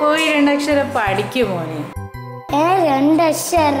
പോയി രണ്ടക്ഷരം പഠിക്കുമോനെ ഏ രണ്ടക്ഷര?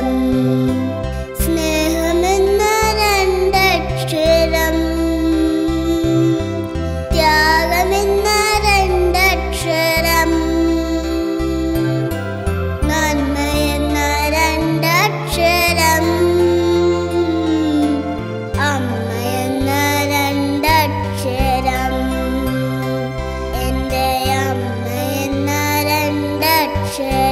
എന്റെ അമ്മ എന്ന രണ്ടക്ഷരം